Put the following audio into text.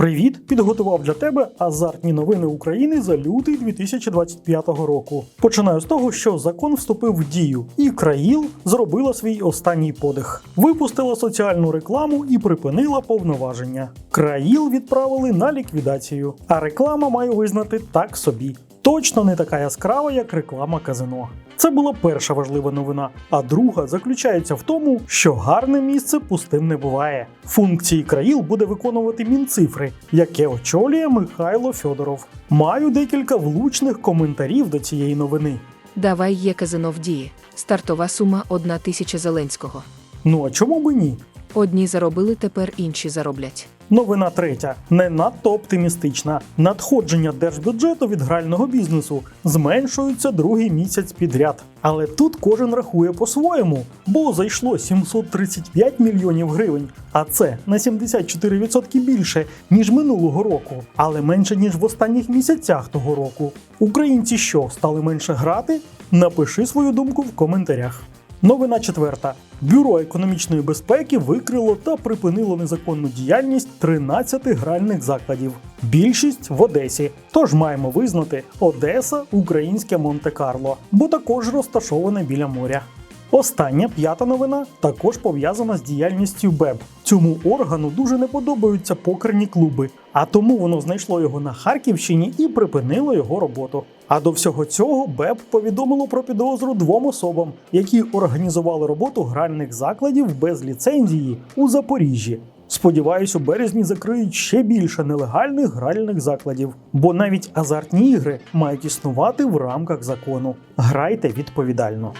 Привіт! Підготував для тебе азартні новини України за лютий 2025 року. Починаю з того, що закон вступив в дію, і країл зробила свій останній подих. Випустила соціальну рекламу і припинила повноваження. Країл відправили на ліквідацію, а реклама маю визнати так собі. Точно не така яскрава, як реклама казино. Це була перша важлива новина. А друга заключається в тому, що гарне місце пустим не буває. Функції країл буде виконувати Мінцифри, яке очолює Михайло Фьодоров. Маю декілька влучних коментарів до цієї новини. Давай є казино в дії. Стартова сума 1 тисяча Зеленського. Ну а чому би ні? Одні заробили, тепер інші зароблять. Новина третя не надто оптимістична. Надходження держбюджету від грального бізнесу зменшуються другий місяць підряд. Але тут кожен рахує по-своєму, бо зайшло 735 мільйонів гривень, а це на 74% більше ніж минулого року, але менше ніж в останніх місяцях того року. Українці що стали менше грати? Напиши свою думку в коментарях. Новина четверта. Бюро економічної безпеки викрило та припинило незаконну діяльність 13 гральних закладів. Більшість в Одесі. Тож маємо визнати Одеса українське Монте-Карло, бо також розташоване біля моря. Остання п'ята новина також пов'язана з діяльністю БЕБ. Цьому органу дуже не подобаються покерні клуби, а тому воно знайшло його на Харківщині і припинило його роботу. А до всього цього БЕБ повідомило про підозру двом особам, які організували роботу гральних закладів без ліцензії у Запоріжжі. Сподіваюсь, у березні закриють ще більше нелегальних гральних закладів, бо навіть азартні ігри мають існувати в рамках закону. Грайте відповідально.